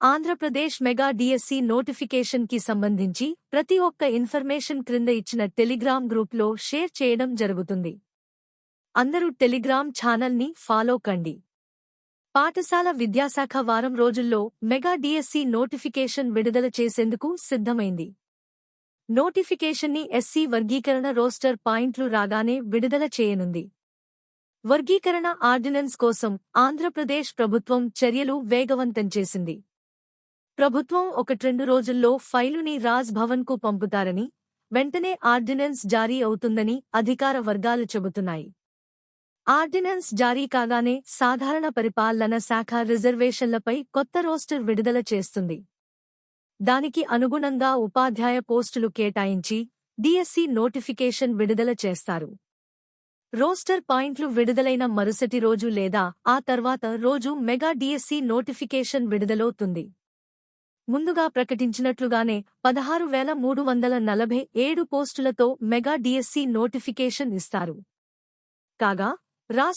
Andhra Pradesh mega DSC నోటిఫికేషన్కి సంబంధించి ప్రతి ఒక్క ఇన్ఫర్మేషన్ క్రింద ఇచ్చిన టెలిగ్రామ్ గ్రూప్లో షేర్ చేయడం జరుగుతుంది. అందరూ టెలిగ్రామ్ ఛానల్ని ఫాలో కండి. పాఠశాల విద్యాశాఖ వారం రోజుల్లో మెగా డిఎస్సి నోటిఫికేషన్ విడుదల చేసేందుకు సిద్ధమైంది. నోటిఫికేషన్ని ఎస్సీ వర్గీకరణ రోస్టర్ పాయింట్లు రాగానే విడుదల చేయనుంది. వర్గీకరణ ఆర్డినెన్స్ కోసం ఆంధ్రప్రదేశ్ ప్రభుత్వం చర్యలు వేగవంతం చేసింది. ప్రభుత్వం ఒకట్రెండు రోజుల్లో ఫైలుని రాజ్ భవన్కు పంపుతారని వెంటనే ఆర్డినెన్స్ జారీ అవుతుందని అధికార వర్గాలు చెబుతున్నాయి. ఆర్డినెన్స్ జారీ కాగానే సాధారణ పరిపాలన శాఖ రిజర్వేషన్లపై కొత్త రోస్టర్ విడుదల చేస్తుంది. దానికి అనుగుణంగా ఉపాధ్యాయ పోస్టులు కేటాయించి డిఎస్సి నోటిఫికేషన్ విడుదల చేస్తారు. రోస్టర్ పాయింట్లు విడుదలైన మరుసటి రోజు లేదా ఆ తర్వాత రోజు మెగా డిఎస్సి నోటిఫికేషన్ విడుదలవుతుంది. ముందుగా ప్రకటించినట్లుగానే పదహారు వేల మూడు వందల నలభై ఏడు పోస్టులతో మెగా డిఎస్సి నోటిఫికేషన్ ఇస్తారు. కాగా రాష్ట్ర